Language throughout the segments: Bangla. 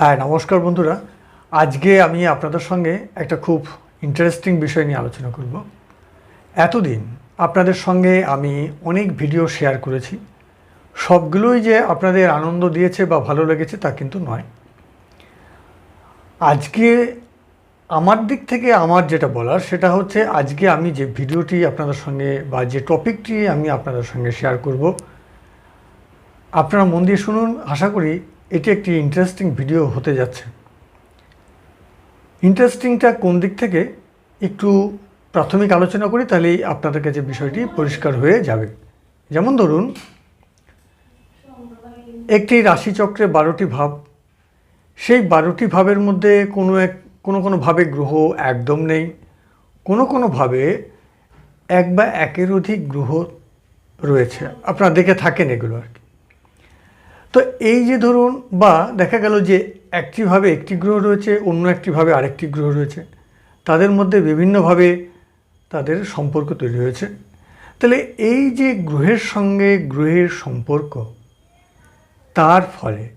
হ্যাঁ নমস্কার বন্ধুরা। আজকে আমি আপনাদের সঙ্গে একটা খুব ইন্টারেস্টিং বিষয় নিয়ে আলোচনা করব। এতদিন আপনাদের সঙ্গে আমি অনেক ভিডিও শেয়ার করেছি। সবগুলোই যে আপনাদের আনন্দ দিয়েছে বা ভালো লেগেছে তা কিন্তু নয়। আজকে আমার দিক থেকে আমার যেটা বলার, সেটা হচ্ছে আজকে আমি যে ভিডিওটি আপনাদের সঙ্গে বা যে টপিকটি আমি আপনাদের সঙ্গে শেয়ার করব, আপনারা মন দিয়ে শুনুন। আশা করি এটি একটি ইন্টারেস্টিং ভিডিও হতে যাচ্ছে। ইন্টারেস্টিংটা কোন দিক থেকে? একটু প্রাথমিক আলোচনা করি, তাহলেই আপনাদের কাছে বিষয়টি পরিষ্কার হয়ে যাবে। যেমন ধরুন, একটি রাশিচক্রে বারোটি ভাব। সেই বারোটি ভাবের মধ্যে কোনো এক, কোনো কোনো ভাবে গ্রহ একদম নেই। কোনো কোনো ভাবে এক বা একের অধিক গ্রহ রয়েছে। আপনারা দেখে থাকেন এগুলো আর তো এই যে ধরুন, বা দেখা গেল যে একটিভাবে একটি গ্রহ রয়েছে, অন্য একটিভাবে আরেকটি গ্রহ রয়েছে, তাদের মধ্যে বিভিন্নভাবে তাদের সম্পর্ক তৈরি হয়েছে। তাহলে এই যে গ্রহের সঙ্গে গ্রহের সম্পর্ক, তার ফলে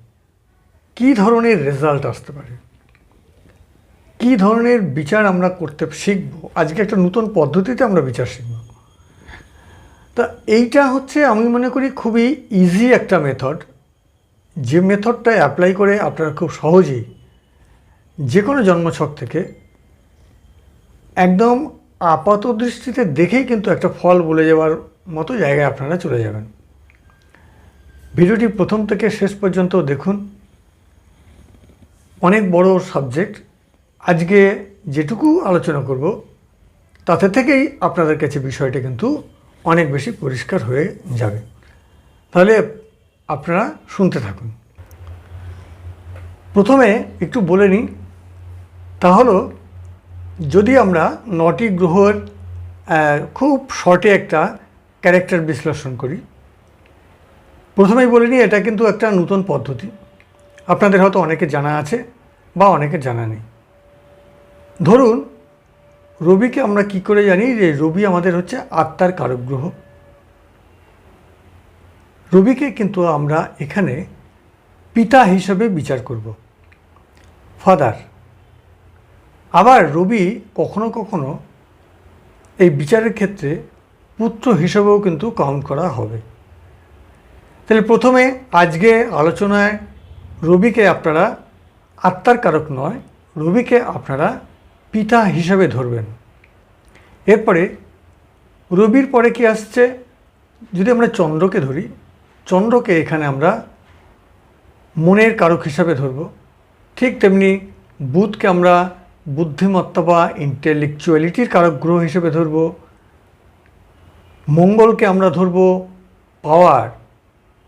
কি ধরনের রেজাল্ট আসতে পারে? কি ধরনের বিচার আমরা করতে শিখব? আজকে একটা নতুন পদ্ধতিতে আমরা বিচার শিখব। তা এইটা হচ্ছে আমি মনে করি খুবই ইজি একটা মেথড যে মেথডটা অ্যাপ্লাই করে আপনারা খুব সহজেই যে কোনো জন্মছক থেকে একদম আপাত দৃষ্টিতে দেখেই কিন্তু একটা ফল বলে যাওয়ার মতো জায়গায় আপনারা চলে যাবেন। ভিডিওটি প্রথম থেকে শেষ পর্যন্ত দেখুন। অনেক বড় সাবজেক্ট আজকে যেটুকু আলোচনা করব, তাতে থেকেই আপনাদের কাছে বিষয়টা কিন্তু অনেক বেশি পরিষ্কার হয়ে যাবে। তাহলে আপনারা শুনতে থাকুন। প্রথমে একটু বলে নিই, তা হলো, যদি আমরা নটি গ্রহের খুব শর্টে একটা ক্যারেক্টার বিশ্লেষণ করি, প্রথমেই বলে নিই, এটা কিন্তু একটা নতুন পদ্ধতি। আপনাদের হয়তো অনেকে জানা আছে বা অনেকে জানা নেই। ধরুন, রবিকে আমরা কি করে জানি যে রবি আমাদের হচ্ছে আত্মার কারক গ্রহ। রবিকে কিন্তু আমরা এখানে পিতা হিসেবে বিচার করব। ফাদার, আবার রবি কখনো কখনো এই বিচারের ক্ষেত্রে পুত্র হিসেবেও কিন্তু কাউন্ট করা হবে। তাহলে প্রথমে আজকে আলোচনায় রবিকে আপনারা আত্মার কারক নয়, রবিকে আপনারা পিতা হিসাবে ধরবেন। এরপরে রবির পরে কি আসছে? যদি আমরা চন্দ্রকে ধরি চন্দ্রকে এখানে আমরা মনের কারক হিসাবে ধরব। ঠিক তেমনি বুধকে আমরা বুদ্ধিমত্তা বা ইন্টেলেকচুয়ালিটির কারক গ্রহ হিসেবে ধরব। মঙ্গলকে আমরা ধরব পাওয়ার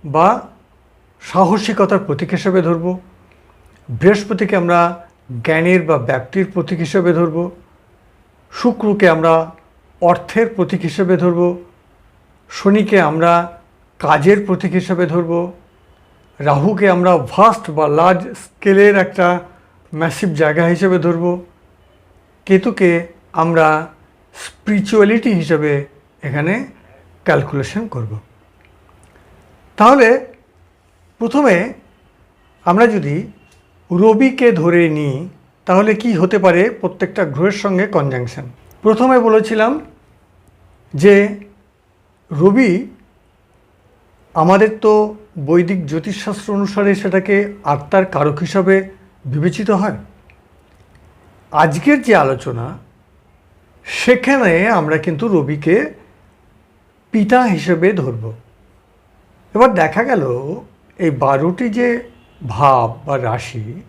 বা সাহসিকতার প্রতীক হিসেবে ধরব। বৃহস্পতিকে আমরা জ্ঞানের বা ব্যক্তির প্রতীক হিসেবে ধরব। শুক্রকে আমরা অর্থের প্রতীক হিসেবে ধরব। শনিকে আমরা কাজের প্রতীক হিসেবে ধরব। রাহুকে আমরা ভাস্ট বা লার্জ স্কেলের একটা ম্যাসিভ জায়গা হিসেবে ধরব। কেতুকে আমরা স্পিরিচুয়ালিটি হিসেবে এখানে ক্যালকুলেশন করব। তাহলে প্রথমে আমরা যদি রবিকে ধরে নিই, তাহলে কি হতে পারে প্রত্যেকটা গ্রহের সঙ্গে কনজাংশন প্রথমে বলেছিলাম যে রবি আমাদের তো বৈদিক জ্যোতিষশাস্ত্র অনুসারে সেটাকে আত্মার কারক হিসাবে বিবেচিত হয়। আজকের যে আলোচনা, সেখানে আমরা কিন্তু রবিকে পিতা হিসেবে ধরব। এবার দেখা গেল, এই বারোটি যে ভাব বা রাশি,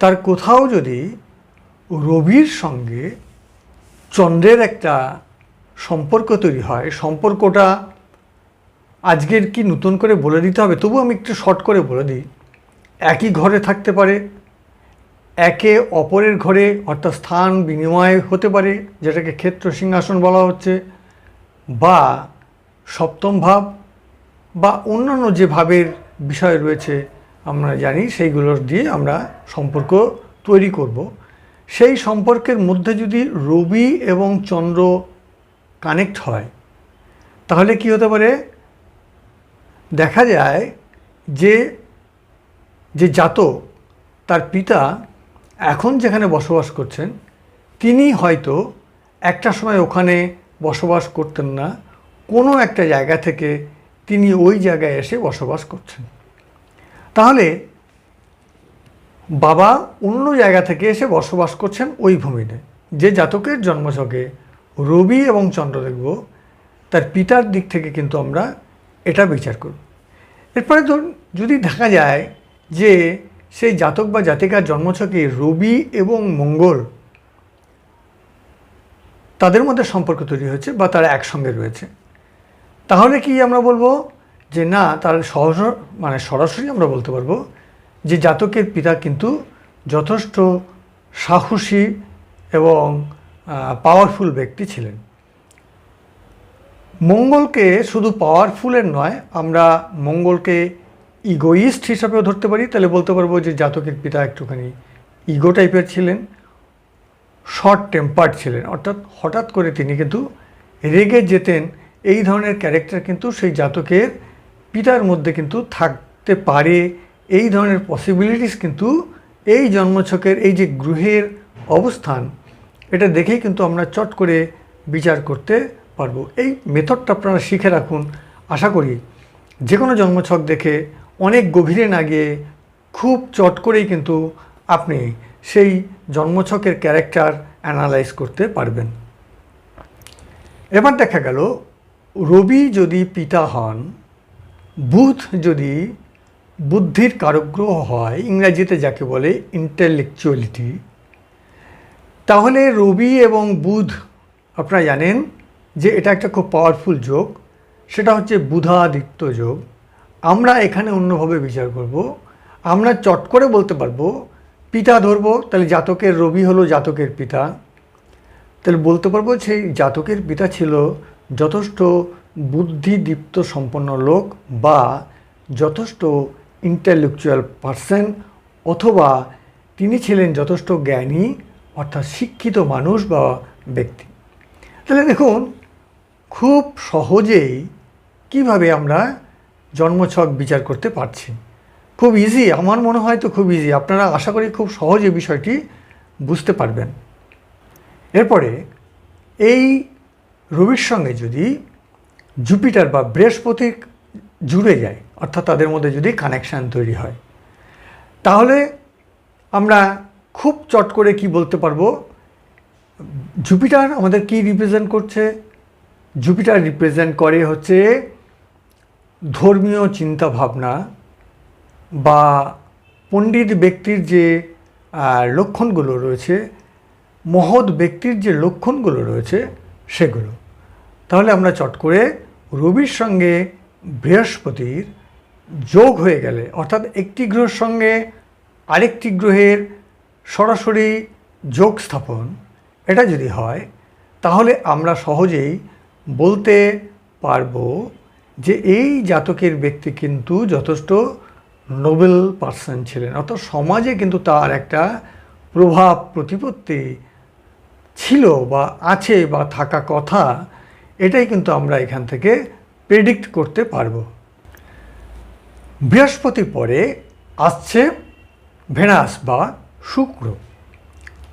তার কোথাও যদি রবির সঙ্গে চন্দ্রের একটা সম্পর্ক তৈরি হয়, সম্পর্কটা আজকের কি নতুন করে বলে দিতে হবে? তবু আমি একটু শর্ট করে বলে দিই। একই ঘরে থাকতে পারে, একে অপরের ঘরে অর্থাৎ স্থান বিনিময় হতে পারে, যেটাকে ক্ষেত্র সিংহাসন বলা হচ্ছে, বা সপ্তম ভাব, বা অন্যান্য যে ভাবের বিষয় রয়েছে আমরা জানি, সেইগুলোর দিয়ে আমরা সম্পর্ক তৈরি করব। সেই সম্পর্কের মধ্যে যদি রবি এবং চন্দ্র কানেক্ট হয়, তাহলে কি হতে পারে? দেখা যায় যে যে জাতক তার পিতা এখন যেখানে বসবাস করছেন, তিনি হয়তো একটা সময় ওখানে বসবাস করতেন না, কোনো একটা জায়গা থেকে তিনি ওই জায়গায় এসে বসবাস করছেন। তাহলে বাবা অন্য জায়গা থেকে এসে বসবাস করছেন ওই ভূমিতে। যে জাতকের জন্মছকে রবি এবং চন্দ্র দেখব তার পিতার দিক থেকে কিন্তু আমরা এটা বিচার করুন। এরপরে ধরুন, যদি দেখা যায় যে সেই জাতক বা জাতিকার জন্মছকে রবি এবং মঙ্গল তাদের মধ্যে সম্পর্ক তৈরি হয়েছে বা তারা একসঙ্গে রয়েছে, তাহলে কি আমরা বলব যে না, তার সহজ মানে সরাসরি আমরা বলতে পারব যে জাতকের পিতা কিন্তু যথেষ্ট সাহসী এবং পাওয়ারফুল ব্যক্তি ছিলেন। মঙ্গলকে শুধু পাওয়ারফুলের নয়, আমরা মঙ্গলকে ইগোইস্ট হিসাবেও ধরতে পারি। তাহলে বলতে পারব যে জাতকের পিতা একটুখানি ইগো টাইপের ছিলেন শর্ট টেম্পার্ড ছিলেন। অর্থাৎ হঠাৎ করে তিনি কিন্তু রেগে যেতেন। এই ধরনের ক্যারেক্টার কিন্তু সেই জাতকের পিতার মধ্যে কিন্তু থাকতে পারে। এই ধরনের পসিবিলিটিস কিন্তু এই জন্মছকের, এই যে গ্রহের অবস্থান, এটা দেখেই কিন্তু আমরা চট করে বিচার করতে পারব। এই মেথডটা আপনারা শিখে রাখুন। আশা করি যে কোনো জন্মছক দেখে অনেক গভীরে না গিয়ে খুব চট করেই কিন্তু আপনি সেই জন্মছকের ক্যারেক্টার অ্যানালাইজ করতে পারবেন। এবার দেখা গেল, রবি যদি পিতা হন, বুধ যদি বুদ্ধির কারগ্রহ হয়, ইংরাজিতে যাকে বলে ইন্টেলেকচুয়ালিটি তাহলে রবি এবং বুধ, আপনারা জানেন যে এটা একটা খুব পাওয়ারফুল যোগ, সেটা হচ্ছে বুধাদিত্য যোগ। আমরা এখানে অন্যভাবে বিচার করব। আমরা চট করে বলতে পারব, পিতা ধরবো, তাহলে জাতকের রবি হলো জাতকের পিতা। তাহলে বলতে পারব সেই জাতকের পিতা ছিল যথেষ্ট বুদ্ধিদীপ্ত সম্পন্ন লোক বা যথেষ্ট ইন্টেলেকচুয়াল পারসন অথবা তিনি ছিলেন যথেষ্ট জ্ঞানী, অর্থাৎ শিক্ষিত মানুষ বা ব্যক্তি। তাহলে দেখুন খুব সহজেই কীভাবে আমরা জন্মছক বিচার করতে পারছি? খুব ইজি আমার মনে হয় তো খুব ইজি আপনারা আশা করি খুব সহজে বিষয়টি বুঝতে পারবেন। এরপরে, এই রবির সঙ্গে যদি জুপিটার বা বৃহস্পতি জুড়ে যায়, অর্থাৎ তাদের মধ্যে যদি কানেকশান তৈরি হয়, তাহলে আমরা খুব চট করে কি বলতে পারব? জুপিটার আমাদের কি রিপ্রেজেন্ট করছে? জুপিটার রিপ্রেজেন্ট করে হচ্ছে ধর্মীয় চিন্তা ভাবনা বা পণ্ডিত ব্যক্তির যে লক্ষণগুলো রয়েছে, মহৎ ব্যক্তির যে লক্ষণগুলো রয়েছে সেগুলো। তাহলে আমরা চট করে রবির সঙ্গে বৃহস্পতির যোগ হয়ে গেলে, অর্থাৎ একটি গ্রহের সঙ্গে আরেকটি গ্রহের সরাসরি যোগ স্থাপন, এটা যদি হয়, তাহলে আমরা সহজেই বলতে পারব যে এই জাতকের ব্যক্তি কিন্তু যথেষ্ট নোবেল পার্সন ছিলেন। অর্থাৎ সমাজে কিন্তু তার একটা প্রভাব প্রতিপত্তি ছিল বা আছে বা থাকা কথা, এটাই কিন্তু আমরা এখান থেকে প্রেডিক্ট করতে পারব। বৃহস্পতি পরে আসছে ভেনাস বা শুক্র।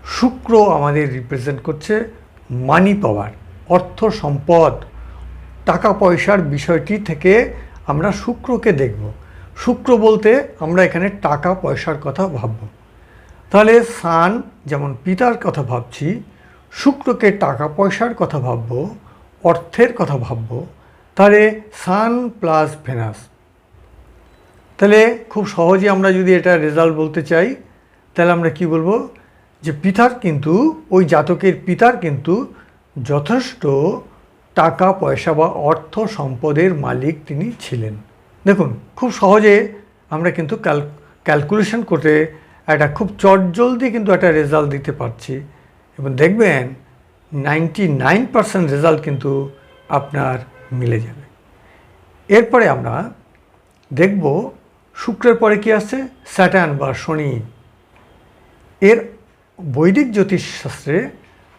শুক্র আমাদের রিপ্রেজেন্ট করছে মানি পাওয়ার অর্থ সম্পদ, টাকা পয়সার বিষয়টি থেকে আমরা শুক্রকে দেখব। শুক্র বলতে আমরা এখানে টাকা পয়সার কথা ভাবব। তাহলে সান যেমন পিতার কথা ভাবছি, শুক্রকে টাকা পয়সার কথা ভাবব, অর্থের কথা ভাবব, তাহলে সান প্লাস ভেনাস। তাহলে খুব সহজে আমরা যদি এটা রেজাল্ট বলতে চাই, তাহলে আমরা কি বলব? যে পিতার কিন্তু, ওই জাতকের পিতার কিন্তু যথেষ্ট টাকা, পয়সা বা অর্থ সম্পদের মালিক তিনি ছিলেন। দেখুন, খুব সহজে আমরা কিন্তু ক্যাল, ক্যালকুলেশন করতে একটা খুব চটজলদি কিন্তু একটা রেজাল্ট দিতে পারছি। এবং দেখবেন, নাইনটি নাইন পারসেন্ট রেজাল্ট কিন্তু আপনার মিলে যাবে। এরপরে আমরা দেখব শুক্রের পরে কি আসছে? স্যাটার্ন বা শনি। এর বৈদিক জ্যোতিষশাস্ত্রে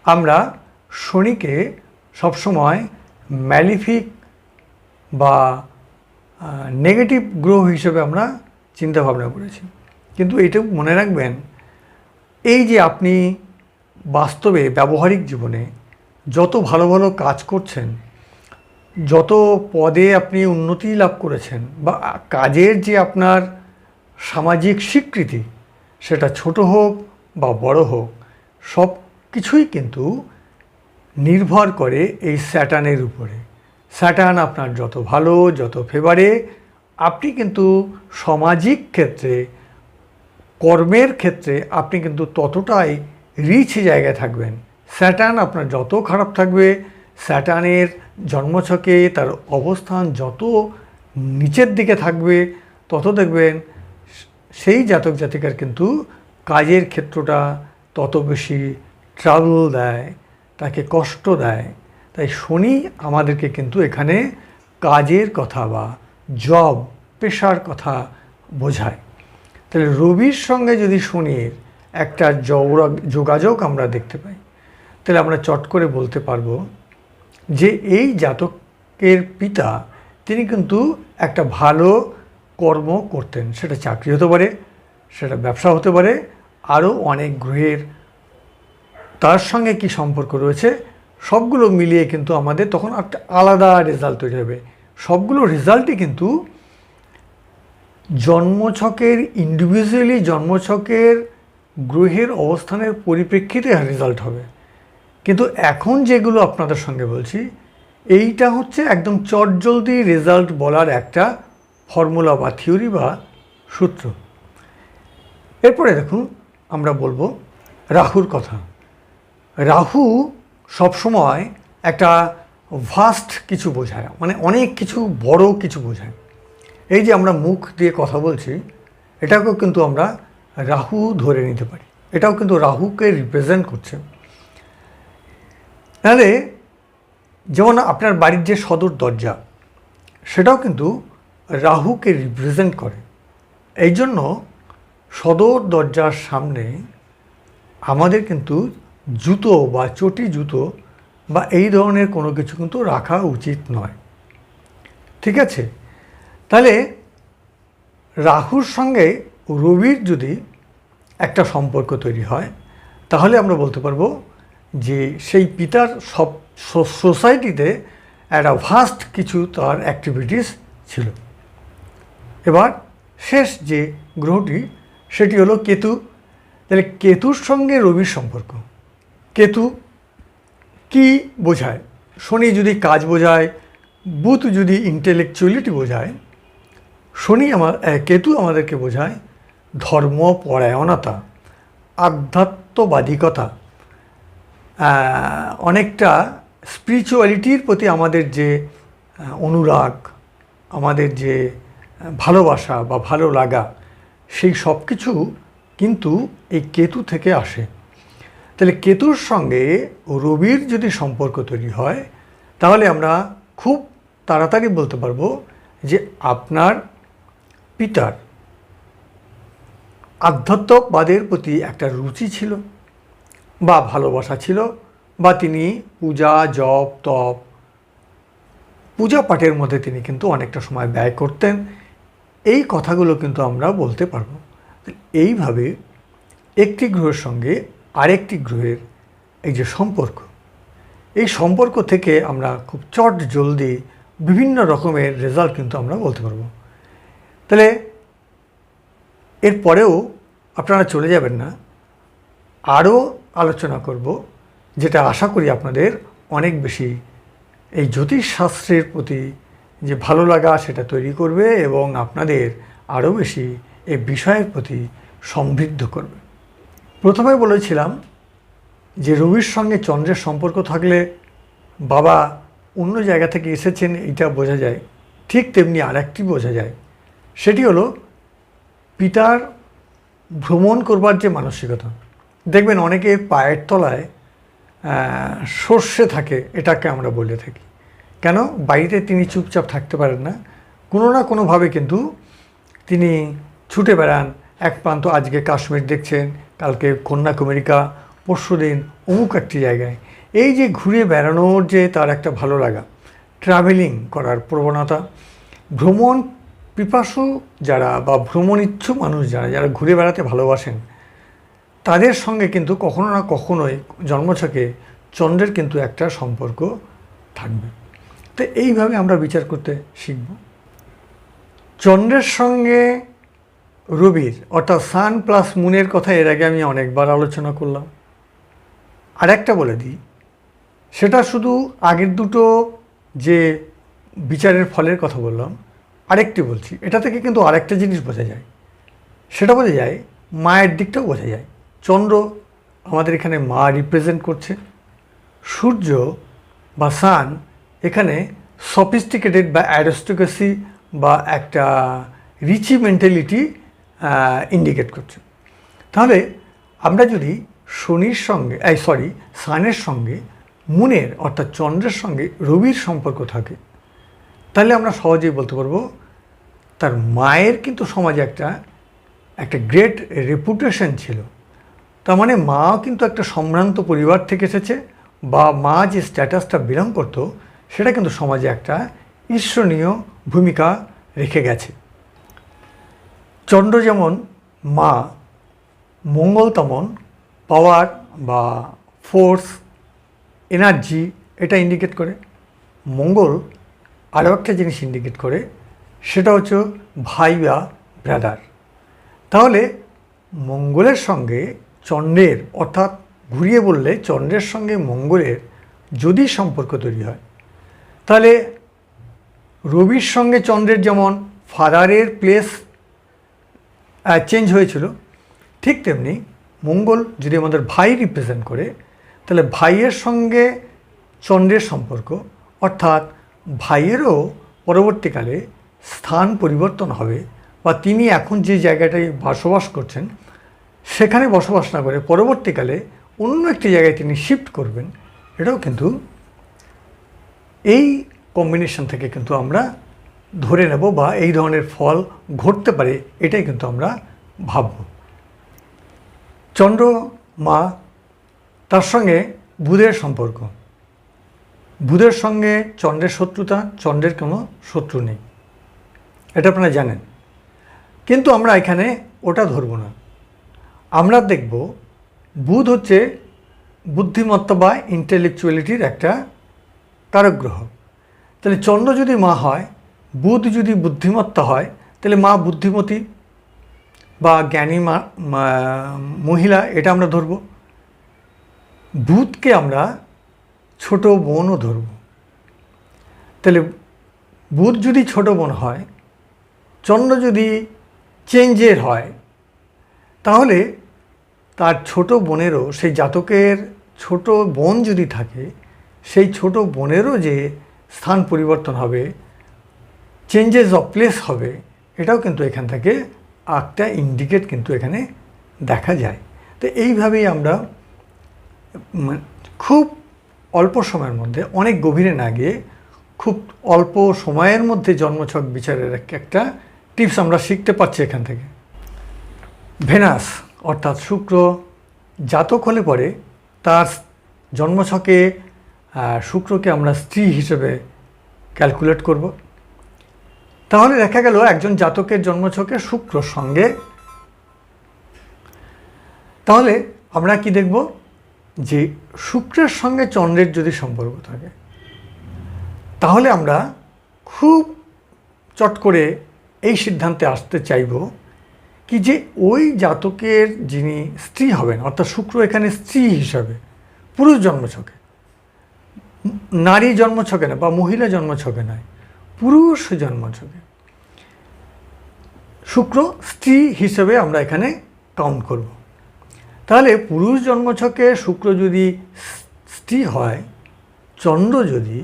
আমরা শনিকে সবসময় ম্যালিফিক বা নেগেটিভ গ্রহ হিসেবে আমরা চিন্তা ভাবনা করেছি। কিন্তু এটা মনে রাখবেন, এই যে আপনি বাস্তবে ব্যবহারিক জীবনে যত ভালো ভালো কাজ করছেন, যত পদে আপনি উন্নতি লাভ করেছেন বা, কাজের যে আপনার সামাজিক স্বীকৃতি, সেটা ছোট হোক বা বড় হোক সব কিছুই কিন্তু নির্ভর করে এই স্যাটানের উপরে। স্যাটান আপনার যত ভালো, যত ফেভারে আপনি কিন্তু সামাজিক ক্ষেত্রে, কর্মের ক্ষেত্রে আপনি কিন্তু ততটাই রিচ জায়গায় থাকবেন। স্যাটার্ন আপনার যত খারাপ থাকবে স্যাটার্নের জন্মছকে তার অবস্থান যত নিচের দিকে থাকবে, তত দেখবেন সেই জাতক জাতিকার কিন্তু কাজের ক্ষেত্রটা তত বেশি ট্রাবল দেয়। তাকে কষ্ট দেয়। তাই শনি আমাদেরকে কিন্তু এখানে কাজের কথা বা জব পেশার কথা বোঝায়। তাহলে রবির সঙ্গে যদি শনির একটা যোগাযোগ আমরা দেখতে পাই। তাহলে আমরা চট করে বলতে পারব যে এই জাতকের পিতা, তিনি কিন্তু একটা ভালো কর্ম করতেন। সেটা চাকরি হতে পারে, সেটা ব্যবসা হতে পারে, আরও অনেক গ্রহের তার সঙ্গে কি সম্পর্ক রয়েছে, সবগুলো মিলিয়ে কিন্তু আমাদের তখন একটা আলাদা রেজাল্ট তৈরি হবে। সবগুলো রেজাল্টই কিন্তু জন্মছকের ইন্ডিভিজুয়ালি জন্মছকের গ্রহের অবস্থানের পরিপ্রেক্ষিতে রেজাল্ট হবে। কিন্তু এখন যেগুলো আপনাদের সঙ্গে বলছি, এইটা হচ্ছে একদম চটজলদি রেজাল্ট বলার একটা ফর্মুলা বা থিওরি বা সূত্র। এরপরে দেখুন, আমরা বলব রাহুর কথা। রাহু সবসময় একটা ভাস্ট কিছু বোঝায় মানে অনেক কিছু বড় কিছু বোঝায়। এই যে আমরা মুখ দিয়ে কথা বলছি, এটাকেও কিন্তু আমরা রাহু ধরে নিতে পারি। এটাও কিন্তু রাহুকে রিপ্রেজেন্ট করছে। তাহলে, যেমন আপনার বাড়ির যে সদর দরজা, সেটাও কিন্তু রাহুকে রিপ্রেজেন্ট করে। এই জন্য সদর দরজার সামনে আমাদের কিন্তু জুতো বা চটি জুতো বা এই ধরনের কোনো কিছু কিন্তু রাখা উচিত নয়। ঠিক আছে? তাহলে রাহুর সঙ্গে রবির যদি একটা সম্পর্ক তৈরি হয়, তাহলে আমরা বলতে পারব যে সেই পিতার সব সোসাইটিতে একটা ভাস্ট কিছু তার অ্যাক্টিভিটিস ছিল। এবার শেষ যে গ্রহটি, সেটি হলো কেতু। তাহলে কেতুর সঙ্গে রবির সম্পর্ক। কেতু কি বোঝায়? শনি যদি কাজ বোঝায়, বুধ যদি ইন্টেলেকচুয়ালিটি বোঝায়, শনি আমার কেতু আমাদেরকে বোঝায় ধর্মপরায়ণতা আধ্যাত্মবাদিকতা। অনেকটা স্পিরিচুয়ালিটির প্রতি আমাদের যে অনুরাগ, আমাদের যে ভালোবাসা বা ভালো লাগা, সেই সব কিছু কিন্তু এই কেতু থেকে আসে। তাহলে কেতুর সঙ্গে রবির যদি সম্পর্ক তৈরি হয়, তাহলে আমরা খুব তাড়াতাড়ি বলতে পারব যে আপনার পিতার আধ্যাত্মবাদের প্রতি একটা রুচি ছিল বা ভালোবাসা ছিল বা তিনি পূজা, জপ, তপ, পূজা পাঠের মধ্যে তিনি কিন্তু অনেকটা সময় ব্যয় করতেন। এই কথাগুলো কিন্তু আমরা বলতে পারব। এইভাবে একটি গ্রহের সঙ্গে আরেকটি গ্রহের এই যে সম্পর্ক, এই সম্পর্ক থেকে আমরা খুব চট জলদি বিভিন্ন রকমের রেজাল্ট কিন্তু আমরা বলতে পারব। তাহলে এরপরেও আপনারা চলে যাবেন না। আরও আলোচনা করব, যেটা আশা করি আপনাদের অনেক বেশি এই জ্যোতিষশাস্ত্রের প্রতি যে ভালো লাগা সেটা তৈরি করবে এবং আপনাদের আরও বেশি এই বিষয়ের প্রতি সমৃদ্ধ করবে। প্রথমে বলেছিলাম যে রবির সঙ্গে চন্দ্রের সম্পর্ক থাকলে বাবা অন্য জায়গা থেকে এসেছেন, এটা বোঝা যায়। ঠিক তেমনি আরেকটি বোঝা যায়। সেটি হলো পিতার ভ্রমণ করবার যে মানসিকতা। দেখবেন অনেকে পায়ের তলায় সর্ষে থাকে, এটাকে আমরা বলে থাকি। কেন? বাড়িতে তিনি চুপচাপ থাকতে পারেন না। কোনো না কোনোভাবে কিন্তু তিনি ছুটে বেড়ান। এক প্রান্ত আজকে কাশ্মীর দেখছেন কালকে কন্যাকুমারিকা, পরশু দিন অমুক একটি জায়গায়। এই যে ঘুরে বেড়ানোর যে তার একটা ভালো লাগা। ট্রাভেলিং করার প্রবণতা। ভ্রমণ পিপাসু যারা বা ভ্রমণ ইচ্ছুক মানুষ যারা যারা ঘুরে বেড়াতে ভালোবাসেন, তাদের সঙ্গে কিন্তু কখনো না কখনোই জন্মছকে চন্দ্রের কিন্তু একটা সম্পর্ক থাকবে। তো এইভাবে আমরা বিচার করতে শিখব। চন্দ্রের সঙ্গে রবির, অর্থাৎ সান প্লাস মুনের কথা এর আগে আমি অনেকবার আলোচনা করলাম। আরেকটা বলে দিই, সেটা শুধু আগের দুটো যে বিচারের ফলের কথা বললাম, আরেকটি বলছি। এটা থেকে কিন্তু আরেকটা জিনিস বোঝা যায়। সেটা বোঝা যায়, মায়ের দিকটাও বোঝা যায়। চন্দ্র আমাদের এখানে মা রিপ্রেজেন্ট করছে। সূর্য বা সান এখানে সফিস্টিকেটেড বা অ্যারিস্টোক্রেসি বা একটা রিচি মেন্টালিটি ইন্ডিকেট করছে। তাহলে আমরা যদি শনির সঙ্গে, এই সরি সানের সঙ্গে, মুনের অর্থাৎ চন্দ্রের সঙ্গে রবির সম্পর্ক থাকে, তাহলে আমরা সহজেই বলতে পারব তার মায়ের কিন্তু সমাজে একটা একটা গ্রেট রেপুটেশন ছিল। তার মানে মাও কিন্তু একটা সম্ভ্রান্ত পরিবার থেকে এসেছে বা মা যে স্ট্যাটাসটা বিলং করতো, সেটা কিন্তু সমাজে একটা ঈশ্বরনীয় ভূমিকা রেখে গেছে। চন্দ্র যেমন মা, মঙ্গল তেমন পাওয়ার বা ফোর্স এনার্জি এটা ইন্ডিকেট করে। মঙ্গল আরও একটা জিনিস ইন্ডিকেট করে, সেটা হচ্ছে ভাই বা ব্রাদার তাহলে মঙ্গলের সঙ্গে চন্দ্রের, অর্থাৎ ঘুরিয়ে বললে চন্দ্রের সঙ্গে মঙ্গলের যদি সম্পর্ক তৈরি হয়, তাহলে রবির সঙ্গে চন্দ্রের যেমন ফাদারের প্লেস চেঞ্জ হয়েছিল। ঠিক তেমনি মঙ্গল যদি আমাদের ভাই রিপ্রেজেন্ট করে, তাহলে ভাইয়ের সঙ্গে চন্দ্রের সম্পর্ক, অর্থাৎ ভাইয়েরও পরবর্তীকালে স্থান পরিবর্তন হবে বা তিনি এখন যে জায়গাটায় বসবাস করছেন, সেখানে বসবাস না করে পরবর্তীকালে অন্য একটি জায়গায় তিনি শিফট করবেন, এটাও কিন্তু এই কম্বিনেশন থেকে কিন্তু আমরা ধরে নেব বা এই ধরনের ফল ঘটতে পারে, এটাই কিন্তু আমরা ভাবব। চন্দ্র, মা, তার সঙ্গে বুধের সম্পর্ক। বুধের সঙ্গে চন্দ্রের শত্রুতা, চন্দ্রের কোনো শত্রু নেই। এটা আপনারা জানেন। কিন্তু আমরা এখানে ওটা ধরব না। আমরা দেখব বুধ হচ্ছে বুদ্ধিমত্তা বা ইন্টেলেকচুয়ালিটির একটা তারক গ্রহ তাহলে চন্দ্র যদি মা হয় বুধ যদি বুদ্ধিমত্তা হয়, তাহলে মা বুদ্ধিমতী বা জ্ঞানী মা মহিলা, এটা আমরা ধরব। বুধকে আমরা ছোট বোনও ধরব। তাহলে বুধ যদি ছোট বোন হয়, চন্দ্র যদি চেঞ্জের হয়, তাহলে তার ছোট বোনেরও, সেই জাতকের ছোট বোন যদি থাকে, সেই ছোট বোনেরও যে স্থান পরিবর্তন হবে চেঞ্জেস অফ প্লেস হবে, এটাও কিন্তু এখান থেকে একটা ইন্ডিকেট কিন্তু এখানে দেখা যায়। তো এইভাবেই আমরা খুব অল্প সময়ের মধ্যে, অনেক গভীরে না গিয়ে খুব অল্প সময়ের মধ্যে জন্মছক বিচারের এক- একটা টিপস আমরা শিখতে পারছি এখান থেকে। ভেনাস, অর্থাৎ শুক্র, জাতক হলে পরে তার জন্মছকে শুক্রকে আমরা স্ত্রী হিসেবে ক্যালকুলেট করব। তাহলে দেখা গেল একজন জাতকের জন্মছকে শুক্রর সঙ্গে। তাহলে আমরা কি দেখব? যে শুক্রের সঙ্গে চন্দ্রের যদি সম্পর্ক থাকে, তাহলে আমরা খুব চট করে এই সিদ্ধান্তে আসতে চাইব কি যে ওই জাতকের যিনি স্ত্রী হবেন, অর্থাৎ শুক্র এখানে স্ত্রী হিসাবে, পুরুষ জন্মছকে, নারী জন্মছকে না বা মহিলা জন্মছকে নয় পুরুষ জন্মছকে শুক্র স্ত্রী হিসেবে আমরা এখানে কাউন্ট করব। তাহলে পুরুষ জন্মছকে শুক্র যদি স্ত্রী হয়, চন্দ্র যদি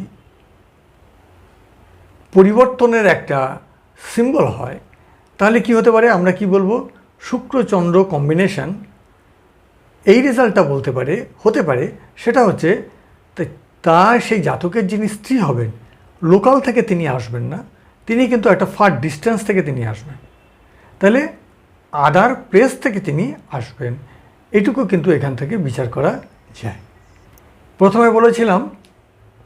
পরিবর্তনের একটা সিম্বল হয়, তাহলে কি হতে পারে? আমরা কি বলব? শুক্র চন্দ্র কম্বিনেশন এই রেজাল্টটা বলতে পারে, হতে পারে, সেটা হচ্ছে তার সেই জাতকের যিনি স্ত্রী হবেন লোকাল থেকে তিনি আসবেন না, তিনি কিন্তু একটা ফার ডিস্টেন্স থেকে তিনি আসবেন। তাহলে আদার প্লেস থেকে তিনি আসবেন, এটুকু কিন্তু এখান থেকে বিচার করা যায়। প্রথমে বলেছিলাম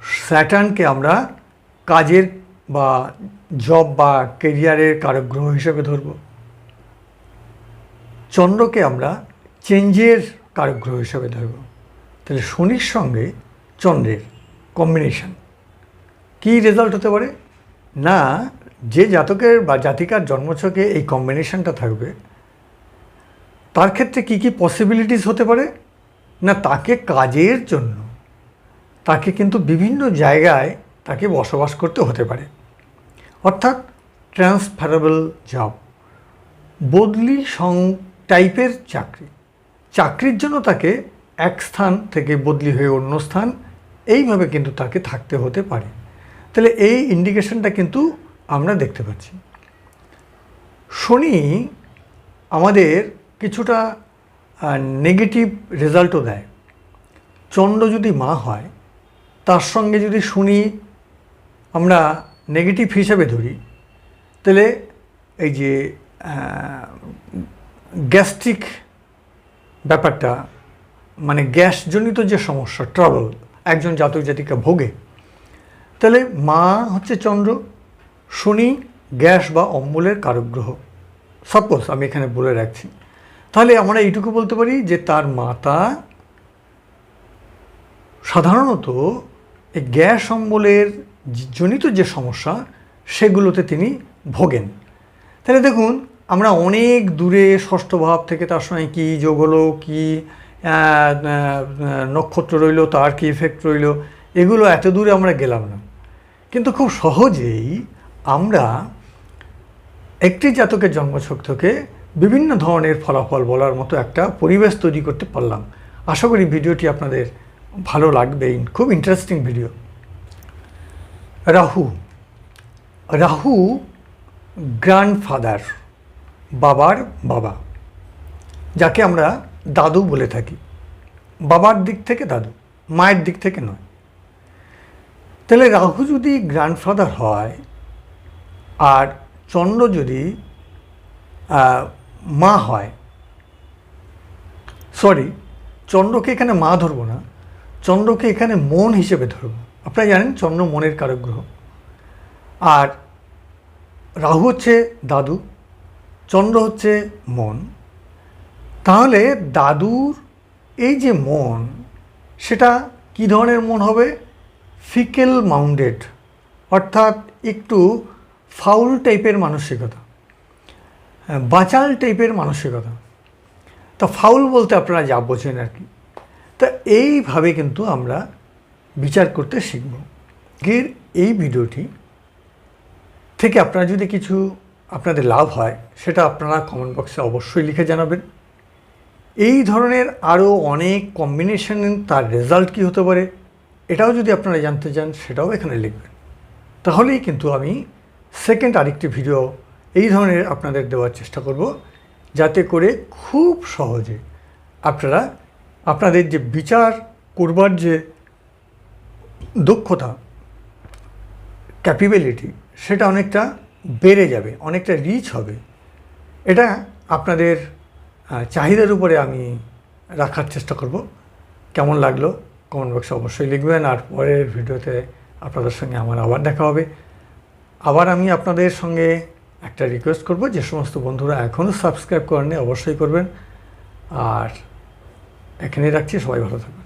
স্যাটার্নকে আমরা কাজের বা জব বা কেরিয়ারের কারক গ্রহ হিসেবে ধরব। চন্দ্রকে আমরা চেঞ্জের কারক গ্রহ হিসেবে ধরব। তাহলে শনির সঙ্গে চন্দ্রের কম্বিনেশন কী রেজাল্ট হতে পারে? না, যে জাতকের বা জাতিকার জন্মছকে এই কম্বিনেশনটা থাকবে, তার ক্ষেত্রে কী কী পসিবিলিটিস হতে পারে? না, তাকে কাজের জন্য, তাকে কিন্তু বিভিন্ন জায়গায় তাকে বসবাস করতে হতে পারে। অর্থাৎ ট্রান্সফারেবল জব বদলি সং টাইপের চাকরি। চাকরির জন্য তাকে এক স্থান থেকে বদলি হয়ে অন্য স্থান, এইভাবে কিন্তু তাকে থাকতে হতে পারে। তাহলে এই ইন্ডিকেশনটা কিন্তু আমরা দেখতে পাচ্ছি। শনি আমাদের কিছুটা নেগেটিভ রেজাল্টও দেয়। চন্দ্র যদি মা হয়, তার সঙ্গে যদি শুনি আমরা নেগেটিভ হিসেবে ধরি, তাহলে এই যে গ্যাস্ট্রিক ব্যাপারটা মানে গ্যাসজনিত যে সমস্যা ট্রাবল একজন জাতক জাতিকা ভোগে তাহলে মা হচ্ছে চন্দ্র, শনি গ্যাস বা অম্বলের কারক গ্রহ সাপোজ আমি এখানে বলে রাখছি। তাহলে আমরা এইটুকু বলতে পারি যে তার মাতা সাধারণত এই গ্যাস অম্বলের জনিত যে সমস্যা, সেগুলোতে তিনি ভোগেন। তাহলে দেখুন, আমরা অনেক দূরে ষষ্ঠ ভাব থেকে তার সঙ্গে কী যোগ হলো, কী নক্ষত্র রইল, তার কী ইফেক্ট রইল, এগুলো এত দূরে আমরা গেলাম না। কিন্তু খুব সহজেই আমরা একটি জাতকের জন্মছক থেকে বিভিন্ন ধরনের ফলাফল বলার মতো একটা পরিবেশ তৈরি করতে পারলাম। আশা করি ভিডিওটি আপনাদের ভালো লাগবে। খুব interesting video Rahu. Rahu grandfather বাবার বাবা, যাকে আমরা দাদু বলে থাকি। বাবার দিক থেকে দাদু, মায়ের দিক থেকে নয়। তাহলে রাহু যদি গ্র্যান্ডফাদার হয় আর চন্দ্র যদি মা হয় সরি চন্দ্রকে এখানে মা ধরবো না, চন্দ্রকে এখানে মন হিসেবে ধরবো। আপনারা জানেন চন্দ্র মনের কারক গ্রহ। আর রাহু হচ্ছে দাদু, চন্দ্র হচ্ছে মন। তাহলে দাদুর এই যে মন, সেটা কি ধরনের মন হবে? ফিকেল মাউন্ডেড, অর্থাৎ একটু ফাউল টাইপের মানসিকতা বাচাল টাইপের মানসিকতা। তা ফাউল বলতে আপনারা যা বোঝেন আর কি। তা এইভাবে কিন্তু আমরা বিচার করতে শিখব। গের এই ভিডিওটি থেকে আপনারা যদি কিছু আপনাদের লাভ হয়, সেটা আপনারা কমেন্ট বক্সে অবশ্যই লিখে জানাবেন। এই ধরনের আরও অনেক কম্বিনেশন তার রেজাল্ট কী হতে পারে এটাও যদি আপনারা জানতে চান, সেটাও এখানে লিখবেন। তাহলেই কিন্তু আমি সেকেন্ড আরেকটি ভিডিও এই ধরনের আপনাদের দেওয়ার চেষ্টা করব, যাতে করে খুব সহজে আপনারা আপনাদের যে বিচার করবার যে দক্ষতা ক্যাপিবিলিটি সেটা অনেকটা বেড়ে যাবে, অনেকটা রিচ হবে। এটা আপনাদের চাহিদার উপরে আমি রাখার চেষ্টা করব। কেমন লাগল? কমেন্ট বক্সে অবশ্যই লিখবেন আর পরের ভিডিওতে আপনাদের সঙ্গে আমার আবার দেখা হবে। আবার আমি আপনাদের সঙ্গে একটা রিকোয়েস্ট করব, যে সমস্ত বন্ধুরা এখনও সাবস্ক্রাইব করেননি অবশ্যই করবেন। আর এখানেই রাখছি, সবাই ভালো থাকবেন।